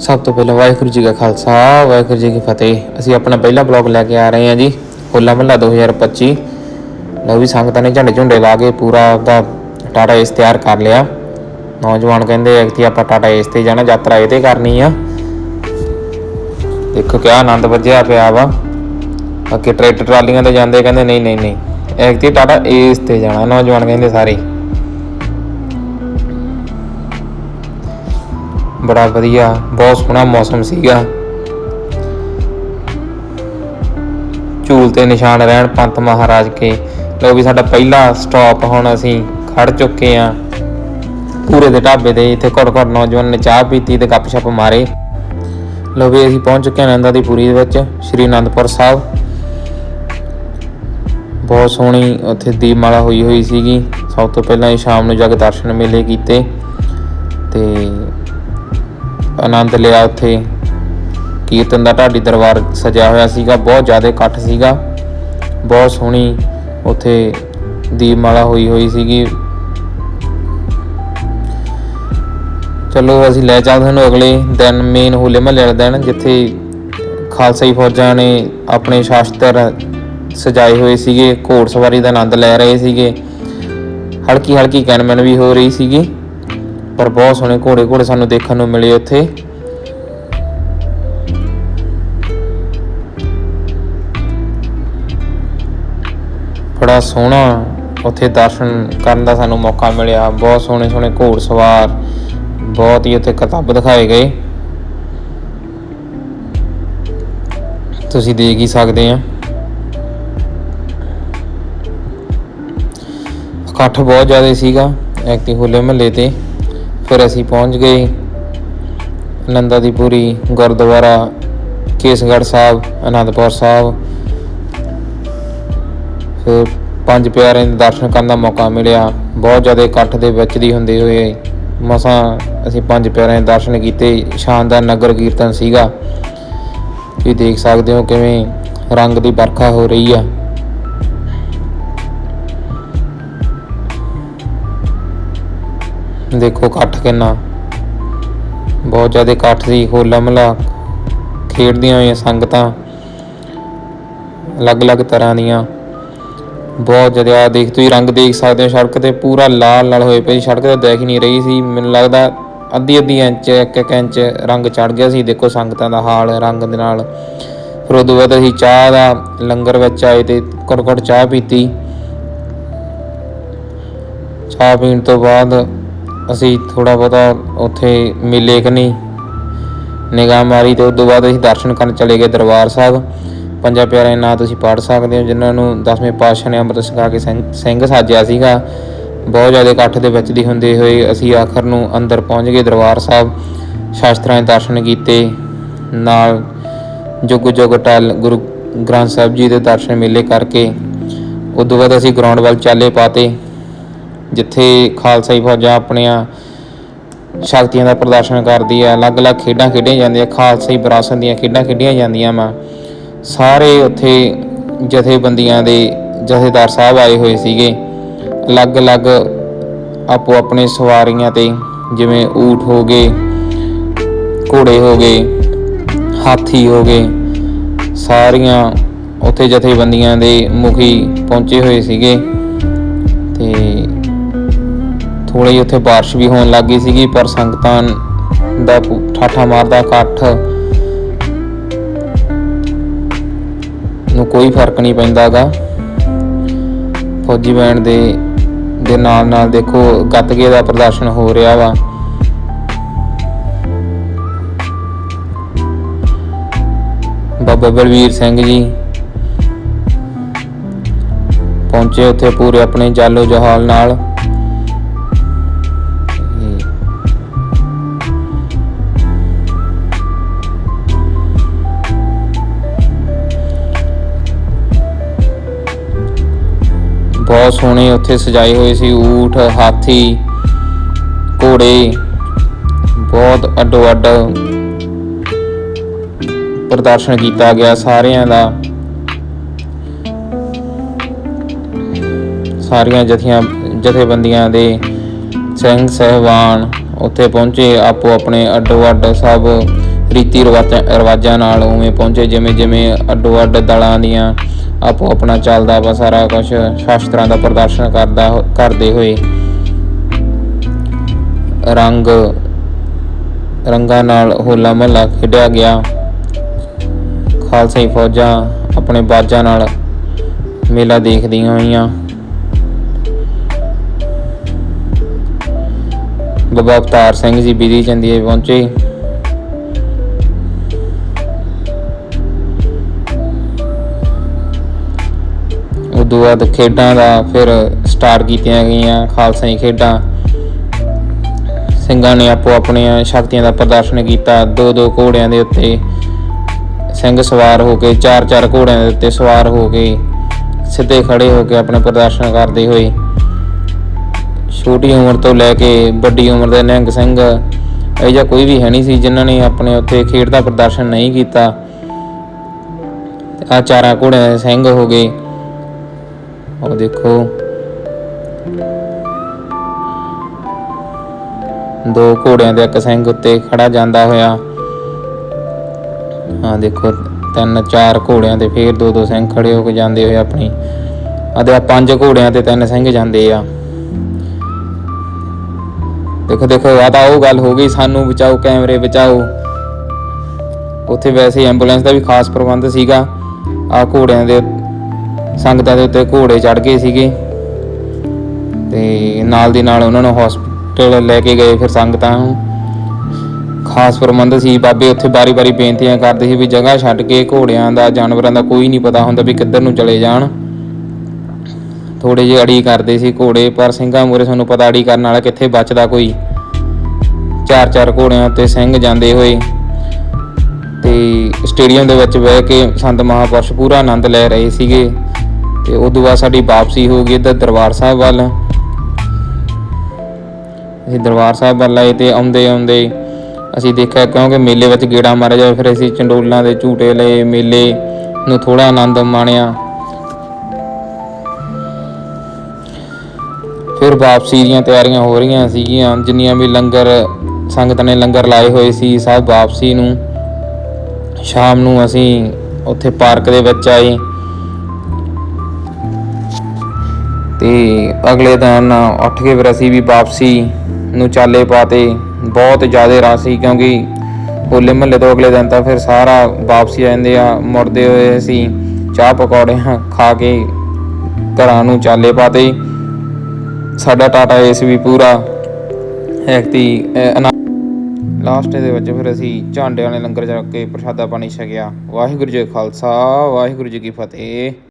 ਸਭ ਤੋਂ ਪਹਿਲਾਂ ਵਾਹਿਗੁਰੂ ਜੀ ਕਾ ਖਾਲਸਾ, ਵਾਹਿਗੁਰੂ ਜੀ ਕੀ ਫਤਿਹ। ਅਸੀਂ ਆਪਣਾ ਪਹਿਲਾ ਬਲੌਗ ਲੈ ਕੇ ਆ ਰਹੇ ਹਾਂ ਜੀ, ਹੋਲਾ ਮਹੱਲਾ 2025 ਲਓ ਵੀ ਸੰਗਤਾਂ ਨੇ ਝੰਡੇ ਝੁੰਡੇ ਲਾ ਕੇ ਪੂਰਾ ਆਪਦਾ ਟਾਟਾ ਏਸ ਤਿਆਰ ਕਰ ਲਿਆ। ਨੌਜਵਾਨ ਕਹਿੰਦੇ ਐਕਤੀ ਆਪਾਂ ਟਾਟਾ ਏਸ ਤੇ ਜਾਣਾ, ਯਾਤਰਾ ਇਹ ਤੇ ਕਰਨੀ ਆ। ਦੇਖੋ ਕਿਆ ਆਨੰਦ ਵੱਜਿਆ ਪਿਆ ਵਾ। ਅੱਗੇ ਟਰੈਕਟਰ ਟਰਾਲੀਆਂ ਤੇ ਜਾਂਦੇ ਕਹਿੰਦੇ ਨਹੀਂ ਨਹੀਂ ਨਹੀਂ। ਐਕਤੀ ਟਾਟਾ ਇਸ ਤੇ ਜਾਣਾ, ਨੌਜਵਾਨ ਕਹਿੰਦੇ ਸਾਰੇ। ਬੜਾ ਵਧੀਆ, ਬਹੁਤ ਸੋਹਣਾ ਮੌਸਮ ਸੀਗਾ। ਝੂਲ ਤੇ ਨਿਸ਼ਾਨ ਰਹਿਣ ਪੰਤ ਮਹਾਰਾਜ ਕੇ। ਲੋ ਵੀ ਸਾਡਾ ਪਹਿਲਾ ਸਟਾਪ ਹੁਣ ਅਸੀਂ ਖੜ ਚੁੱਕੇ ਆ ਪੂਰੇ ਦੇ ਢਾਬੇ ਤੇ ਇੱਥੇ ਘੜ ਘੜ ਨੌਜਵਾਨ ਨੇ ਚਾਹ ਪੀਤੀ ਤੇ ਗੱਪਸ਼ਪ ਮਾਰੇ। ਲੋ ਵੀ ਅਸੀਂ ਪਹੁੰਚ ਚੁੱਕੇ ਹਾਂ ਨੰਦਾ ਦੀ ਪੂਰੀ ਦੇ ਵਿੱਚ, ਸ਼੍ਰੀ ਅਨੰਦਪੁਰ ਸਾਹਿਬ। ਬਹੁਤ ਸੋਹਣੀ ਉੱਥੇ ਦੀਪਮਾਲਾ ਹੋਈ ਹੋਈ ਸੀਗੀ। ਸਭ ਤੋਂ ਪਹਿਲਾਂ ਹੀ ਸ਼ਾਮ ਨੂੰ ਜਾ ਕੇ ਦਰਸ਼ਨ ਮੇਲੇ ਕੀਤੇ। ਤੇ ਆਨੰਦ ਲਿਆ ਉੱਥੇ। ਕੀਰਤਨ ਦਾ ਢਾਡੀ ਦਰਬਾਰ ਸਜਿਆ ਹੋਇਆ ਸੀਗਾ, ਬਹੁਤ ਜ਼ਿਆਦਾ ਇਕੱਠ ਸੀਗਾ। ਬਹੁਤ ਸੋਹਣੀ ਉੱਥੇ ਦੀਪਮਾਲਾ ਹੋਈ ਹੋਈ ਸੀਗੀ। ਚਲੋ ਅਸੀਂ ਲੈ ਚੱਲਦੇ ਹਾਂ ਅਗਲੇ ਦਿਨ ਮੇਨ ਹੋਲੇ ਮਹੱਲੇ ਵਾਲੇ ਦਿਨ, ਜਿੱਥੇ ਖਾਲਸਾਈ ਫੌਜਾਂ ਨੇ ਆਪਣੇ ਸ਼ਾਸਤਰ ਸਜਾਏ ਹੋਏ ਸੀਗੇ। ਘੋੜ ਸਵਾਰੀ ਦਾ ਆਨੰਦ ਲੈ ਰਹੇ ਸੀਗੇ। ਹਲਕੀ ਹਲਕੀ ਕੈਨਮਨ ਵੀ ਹੋ ਰਹੀ ਸੀਗੀ। ਪਰ ਬਹੁਤ ਸੋਹਣੇ ਘੋੜੇ ਘੋੜੇ ਸਾਨੂੰ ਦੇਖਣ ਨੂੰ ਮਿਲੇ ਉੱਥੇ। ਬੜਾ ਸੋਹਣਾ ਉੱਥੇ ਦਰਸ਼ਨ ਕਰਨ ਦਾ ਸਾਨੂੰ ਮੌਕਾ ਮਿਲਿਆ। ਬਹੁਤ ਸੋਹਣੇ ਸੋਹਣੇ ਘੋੜ ਸਵਾਰ, ਬਹੁਤ ਹੀ ਉੱਥੇ ਕਿਤਾਬ ਦਿਖਾਏ ਗਏ। ਤੁਸੀਂ ਦੇਖ ਹੀ ਸਕਦੇ ਆ। ਇਕੱਠ ਬਹੁਤ ਜ਼ਿਆਦਾ ਸੀਗਾ ਐਕਟੀ ਹੋਲੇ ਮਹੱਲੇ ਤੇ। ਫਿਰ ਅਸੀਂ ਪਹੁੰਚ ਗਏ ਨੰਦਾ ਦੀ ਪੂਰੀ ਗੁਰਦੁਆਰਾ, ਕੇਸਗੜ੍ਹ ਸਾਹਿਬ, ਅਨੰਦਪੁਰ ਸਾਹਿਬ। ਫਿਰ ਪੰਜ ਪਿਆਰਿਆਂ ਦੇ ਦਰਸ਼ਨ ਕਰਨ ਦਾ ਮੌਕਾ ਮਿਲਿਆ। ਬਹੁਤ ਜ਼ਿਆਦਾ ਇਕੱਠ ਦੇ ਵਿੱਚ ਦੀ ਹੁੰਦੇ ਹੋਏ ਮਸਾਂ ਅਸੀਂ ਪੰਜ ਪਿਆਰਿਆਂ ਦੇ ਦਰਸ਼ਨ ਕੀਤੇ। ਸ਼ਾਨਦਾਰ ਨਗਰ ਕੀਰਤਨ ਸੀਗਾ। ਤੁਸੀਂ ਦੇਖ ਸਕਦੇ ਹੋ ਕਿਵੇਂ ਰੰਗ ਦੀ ਵਰਖਾ ਹੋ ਰਹੀ ਆ। ਦੇਖੋ ਇਕੱਠ ਕਿੰਨਾ। ਬਹੁਤ ਜ਼ਿਆਦਾ ਇਕੱਠ ਸੀ ਹੋਲਾ ਮਹੱਲਾ ਖੇਡਦੀਆਂ ਹੋਈਆਂ ਸੰਗਤਾਂ ਅਲੱਗ-ਅਲੱਗ ਤਰ੍ਹਾਂ ਦੀਆਂ। ਬਹੁਤ ਜ਼ਿਆਦਾ ਦੇਖ ਤੁਸੀਂ ਰੰਗ ਦੇਖ ਸਕਦੇ ਹੋ, ਸੜਕ ਤੇ ਪੂਰਾ ਲਾਲ ਲਾਲ ਹੋਏ ਪਈ ਸੜਕ ਤੇ ਦੇਖ ਹੀ ਨਹੀਂ ਰਹੀ ਸੀ। ਮੈਨੂੰ ਲੱਗਦਾ ਅੱਧੀ ਅੱਧੀ ਇੰਚ ਇੱਕ ਇੱਕ ਇੰਚ ਰੰਗ ਚੜ ਗਿਆ ਸੀ। ਦੇਖੋ ਸੰਗਤਾਂ ਦਾ ਹਾਲ ਰੰਗ ਦੇ ਨਾਲ। ਫਿਰ ਉਦੋਂ ਬਾਅਦ ਅਸੀਂ ਚਾਹ ਦਾ ਲੰਗਰ ਵਿੱਚ ਆਏ ਤੇ ਘੁੱਟ ਘੁੱਟ ਚਾਹ ਪੀਤੀ। ਚਾਹ ਪੀਣ ਤੋਂ ਬਾਅਦ ਅਸੀਂ ਥੋੜਾ ਬਹੁਤਾ ਉੱਥੇ ਮੇਲੇ ਨਹੀਂ। ਨਿਗਾਹ ਮਾਰੀ ਤੇ ਉਸ ਤੋਂ ਬਾਅਦ ਅਸੀਂ ਦਰਸ਼ਨ ਕਰਨ ਚਲੇ ਗਏ ਦਰਬਾਰ ਸਾਹਿਬ। ਪੰਜਾਂ ਪਿਆਰਿਆਂ ਦੇ ਨਾਂ ਤੁਸੀਂ ਪੜ੍ਹ ਸਕਦੇ ਹੋ, ਜਿਨ੍ਹਾਂ ਨੂੰ ਦਸਵੇਂ ਪਾਤਸ਼ਾਹ ਨੇ ਅੰਮ੍ਰਿਤ ਛਕਾ ਕੇ ਸਿੰਘ ਸਿੰਘ ਸਾਜਿਆ ਸੀਗਾ। ਬਹੁਤ ਜ਼ਿਆਦਾ ਇਕੱਠ ਦੇ ਵਿੱਚ ਦੀ ਹੁੰਦੇ ਹੋਏ ਅਸੀਂ ਆਖਰ ਨੂੰ ਅੰਦਰ ਪਹੁੰਚ ਗਏ ਦਰਬਾਰ ਸਾਹਿਬ। ਸ਼ਾਸਤਰਾਂ ਦੇ ਦਰਸ਼ਨ ਕੀਤੇ। ਨਾਲ ਜੁਗ ਜੁਗ ਟਲ ਗੁਰੂ ਗ੍ਰੰਥ ਸਾਹਿਬ ਜੀ ਦੇ ਦਰਸ਼ਨ ਮੇਲੇ ਕਰਕੇ। ਉਸ ਤੋਂ ਬਾਅਦ ਅਸੀਂ ਗਰਾਊਂਡ ਵੱਲ ਚਾਲੇ ਪਾਤੇ ਜਿੱਥੇ ਖਾਲਸਾਈ ਫੌਜਾਂ ਆਪਣੀਆਂ ਸ਼ਕਤੀਆਂ ਦਾ ਪ੍ਰਦਰਸ਼ਨ ਕਰਦੀ ਹੈ ਅਲੱਗ-ਅਲੱਗ ਖੇਡਾਂ ਖੇਡੀਆਂ ਜਾਂਦੀਆਂ, ਖਾਲਸਾਈ ਵਿਰਾਸਤ ਦੀਆਂ ਖੇਡਾਂ ਖੇਡੀਆਂ ਜਾਂਦੀਆਂ ਵਾ। ਸਾਰੇ ਉੱਥੇ ਜਥੇਬੰਦੀਆਂ ਦੇ ਜਥੇਦਾਰ ਸਾਹਿਬ ਆਏ ਹੋਏ ਸੀਗੇ। ਅਲੱਗ-ਅਲੱਗ ਆਪੋ ਆਪਣੇ ਸਵਾਰੀਆਂ ਤੇ, ਜਿਵੇਂ ਊਠ ਹੋ ਗਏ, ਘੋੜੇ ਹੋ ਗਏ, ਹਾਥੀ ਹੋ ਗਏ, ਸਾਰੀਆਂ ਉੱਥੇ ਜਥੇਬੰਦੀਆਂ ਦੇ ਮੁਖੀ ਪਹੁੰਚੇ ਹੋਏ ਸੀਗੇ। ਤੇ ਥੋੜੀ ਉੱਥੇ ਬਾਰਿਸ਼ ਵੀ ਹੋਣ ਲੱਗੀ ਸੀਗੀ, ਪਰ ਸੰਗਤਾਂ ਦਾ ਠਾਠਾ ਮਾਰਦਾ ਇਕੱਠ ਨੂੰ ਕੋਈ ਫ਼ਰਕ ਨਹੀਂ ਪੈਂਦਾਗਾ। ਫੌਜੀ ਬੈਂਡ ਦੇ ਦੇ ਨਾਲ ਨਾਲ ਦੇਖੋ ਗੱਤਕੇ ਦਾ ਪ੍ਰਦਰਸ਼ਨ ਹੋ ਰਿਹਾ ਵਾ। ਬਾਬਾ ਬਲਵੀਰ ਸਿੰਘ ਜੀ ਪਹੁੰਚੇ ਉੱਥੇ ਪੂਰੇ ਆਪਣੇ ਜਾਲੋ ਜਹਾਲ ਨਾਲ। ਬਹੁਤ ਸੋਹਣੇ ਉੱਥੇ ਸਜਾਏ ਹੋਏ ਸੀ, ਊਠ, ਹਾਥੀ, ਘੋੜੇ, ਬਹੁਤ ਅੱਡੋ ਅੱਡ ਪ੍ਰਦਰਸ਼ਨ ਕੀਤਾ ਗਿਆ ਸਾਰਿਆਂ ਦਾ। ਸਾਰੀਆਂ ਜਥੀਆਂ, ਜਥੇਬੰਦੀਆਂ ਦੇ ਸਿੰਘ ਸਹਿਬਾਨ ਉੱਥੇ ਪਹੁੰਚੇ, ਆਪੋ ਆਪਣੇ ਅੱਡੋ ਅੱਡ ਸਭ ਰੀਤੀ ਰਿਵਾਜਾਂ ਰਿਵਾਜਾਂ ਨਾਲ ਉਵੇਂ ਪਹੁੰਚੇ ਜਿਵੇਂ ਜਿਵੇਂ ਅੱਡੋ ਅੱਡ ਦਲਾਂ ਦੀਆਂ ਆਪੋ ਆਪਣਾ ਚੱਲਦਾ ਵਾ ਸਾਰਾ ਕੁਝ ਸ਼ਾਸਤਰਾਂ ਦਾ ਪ੍ਰਦਰਸ਼ਨ ਕਰਦਾ ਹੋ- ਕਰਦੇ ਹੋਏ। ਰੰਗ, ਰੰਗਾਂ ਨਾਲ ਹੋਲਾ ਮਹੱਲਾ ਖੇਡਿਆ ਗਿਆ। ਖਾਲਸਾਈ ਫੌਜਾਂ ਆਪਣੇ ਬਾਜਾਂ ਨਾਲ ਮੇਲਾ ਦੇਖਦੀਆਂ ਹੋਈਆਂ। ਬਾਬਾ ਅਵਤਾਰ ਸਿੰਘ ਜੀ, ਬੀਦੀ ਚੰਦੀਏ ਪਹੁੰਚੇ। ਤੋਂ ਬਾਅਦ ਖੇਡਾਂ ਦਾ ਫਿਰ ਸਟਾਰਟ ਕੀਤੀਆਂ ਗਈਆਂ ਖਾਲਸਾਈ ਖੇਡਾਂ। ਸਿੰਘਾਂ ਨੇ ਆਪੋ ਆਪਣੀਆਂ ਸ਼ਕਤੀਆਂ ਦਾ ਪ੍ਰਦਰਸ਼ਨ ਕੀਤਾ, ਦੋ ਦੋ ਘੋੜਿਆਂ ਦੇ ਉੱਤੇ ਸਿੰਘ ਸਵਾਰ ਹੋ ਕੇ, ਚਾਰ ਚਾਰ ਘੋੜਿਆਂ ਦੇ ਉੱਤੇ ਸਵਾਰ ਹੋ ਕੇ ਸਿੱਧੇ ਖੜੇ ਹੋ ਕੇ ਆਪਣੇ ਪ੍ਰਦਰਸ਼ਨ ਕਰਦੇ ਹੋਏ। ਛੋਟੀ ਉਮਰ ਤੋਂ ਲੈ ਕੇ ਵੱਡੀ ਉਮਰ ਦੇ ਨਿਹੰਗ ਸਿੰਘ ਇਹ ਜਿਹਾ ਕੋਈ ਵੀ ਹੈ ਨਹੀਂ ਸੀ ਜਿਨ੍ਹਾਂ ਨੇ ਆਪਣੇ ਉੱਤੇ ਖੇਡ ਦਾ ਪ੍ਰਦਰਸ਼ਨ ਨਹੀਂ ਕੀਤਾ। ਆ ਚਾਰਾਂ ਘੋੜਿਆਂ ਦੇ ਸਿੰਘ ਹੋ ਗਏ। ਉਹ ਦੇਖੋ ਦੋ ਘੋੜਿਆਂ ਦੇ ਇੱਕ ਸਿੰਘ ਉੱਤੇ ਖੜਾ ਜਾਂਦਾ ਹੋਇਆ ਹਾਂ ਦੇਖੋ ਤਿੰਨ ਚਾਰ ਘੋੜਿਆਂ ਤੇ ਫੇਰ ਦੋ ਦੋ ਸਿੰਘ ਖੜੇ ਹੋ ਕੇ ਜਾਂਦੇ ਹੋਏ ਆਪਣੀ ਅਤੇ ਆ ਪੰਜ ਘੋੜਿਆਂ ਤੇ ਤਿੰਨ ਸਿੰਘ ਜਾਂਦੇ ਆ ਦੇਖੋ ਦੇਖੋ ਆ ਤਾਂ ਉਹ ਗੱਲ ਹੋ ਗਈ ਸਾਨੂੰ ਬਚਾਓ ਕੈਮਰੇ ਬਚਾਓ ਉੱਥੇ ਵੈਸੇ ਐਂਬੂਲੈਂਸ ਦਾ ਵੀ ਖਾਸ ਪ੍ਰਬੰਧ ਸੀਗਾ ਆ ਘੋੜਿਆਂ ਦੇ ਸੰਗਤਾਂ ਦੇ ਉੱਤੇ ਘੋੜੇ ਚੜ ਗਏ ਸੀਗੇ। ਤੇ ਨਾਲ ਦੀ ਨਾਲ ਉਹਨਾਂ ਨੂੰ ਹਸਪੀਟਲ ਲੈ ਕੇ ਗਏ ਫਿਰ ਸੰਗਤਾਂ ਨੂੰ। ਖਾਸ ਪ੍ਰਬੰਧ ਸੀ, ਬਾਬੇ ਉੱਥੇ ਬਾਰੀ-ਬਾਰੀ ਬੇਨਤੀਆਂ ਕਰਦੇ ਸੀ ਵੀ ਜਗ੍ਹਾ ਛੱਡ ਕੇ ਘੋੜਿਆਂ ਦਾ, ਜਾਨਵਰਾਂ ਦਾ ਕੋਈ ਨਹੀਂ ਪਤਾ ਹੁੰਦਾ ਵੀ ਕਿੱਧਰ ਨੂੰ ਚਲੇ ਜਾਣ। ਥੋੜੇ ਜਿਹੇ ਅੜੀ ਕਰਦੇ ਸੀ ਘੋੜੇ, ਪਰ ਸਿੰਘਾਂ ਮੂਰੇ ਸਾਨੂੰ ਪਤਾ ਅੜੀ ਕਰਨ ਵਾਲਾ ਕਿੱਥੇ ਬਚਦਾ ਕੋਈ। ਚਾਰ ਚਾਰ ਘੋੜਿਆਂ ਉੱਤੇ ਸਿੰਘ ਜਾਂਦੇ ਹੋਏ। ਤੇ ਸਟੇਡੀਅਮ ਦੇ ਵਿੱਚ ਬਹਿ ਕੇ ਸੰਤ ਮਹਾਪੁਰਸ਼ ਪੂਰਾ ਆਨੰਦ ਲੈ ਰਹੇ ਸੀਗੇ। ਤੇ ਤੋਂ ਬਾਅਦ ਸਾਡੀ ਵਾਪਸੀ ਹੋ ਗਈ ਇੱਧਰ ਦਰਬਾਰ ਸਾਹਿਬ ਵੱਲ। ਅਸੀਂ ਦਰਬਾਰ ਸਾਹਿਬ ਵੱਲ ਆਏ ਤੇ ਆਉਂਦੇ ਆਉਂਦੇ ਅਸੀਂ ਦੇਖਿਆ ਕਿਉਂਕਿ ਮੇਲੇ ਵਿੱਚ ਗੇੜਾ ਮਾਰਿਆ ਜਾਵੇ, ਫਿਰ ਅਸੀਂ ਚੰਡੋਲਾਂ ਦੇ ਝੂਟੇ ਲਏ, ਮੇਲੇ ਨੂੰ ਥੋੜਾ ਆਨੰਦ ਮਾਣਿਆ। ਫਿਰ ਵਾਪਸੀ ਦੀਆਂ ਤਿਆਰੀਆਂ ਹੋ ਰਹੀਆਂ ਸੀਗੀਆਂ, ਜਿੰਨੀਆਂ ਵੀ ਲੰਗਰ, ਸੰਗਤ ਨੇ ਲੰਗਰ ਲਾਏ ਹੋਏ ਸੀ, ਸਭ ਵਾਪਸੀ ਨੂੰ। ਸ਼ਾਮ ਨੂੰ ਅਸੀਂ ਉੱਥੇ ਪਾਰਕ ਦੇ ਵਿੱਚ ਆਏ। ਤੇ ਅਗਲੇ ਦਿਨ ਉੱਠ ਕੇ ਫਿਰ ਅਸੀਂ ਵੀ ਵਾਪਸੀ ਨੂੰ ਚਾਲੇ ਪਾਤੇ। ਬਹੁਤ ਜ਼ਿਆਦਾ ਰਸ਼ ਸੀ ਕਿਉਂਕਿ ਹੋਲੇ ਮਹੱਲੇ ਤੋਂ ਅਗਲੇ ਦਿਨ ਤਾਂ ਫਿਰ ਸਾਰਾ ਵਾਪਸੀ ਆ ਜਾਂਦੇ ਆ, ਮੁੜਦੇ ਹੋਏ ਅਸੀਂ ਚਾਹ ਪਕੌੜੇ ਖਾ ਕੇ ਘਰਾਂ ਨੂੰ ਚਾਲੇ ਪਾਤੇ। ਸਾਡਾ ਟਾਟਾ ਏਸ ਵੀ ਪੂਰਾ ਐਕਤੀ ਲਾਸਟ ਦੇ ਵਿੱਚ ਫਿਰ ਅਸੀਂ ਝਾਂਡੇ ਵਾਲੇ ਲੰਗਰ ਚੱਕ ਕੇ ਪ੍ਰਸ਼ਾਦਾ ਪਾਣੀ ਛਕਿਆ। ਵਾਹਿਗੁਰੂ ਜੀ ਖਾਲਸਾ, ਵਾਹਿਗੁਰੂ ਜੀ ਕੀ ਫਤਿਹ।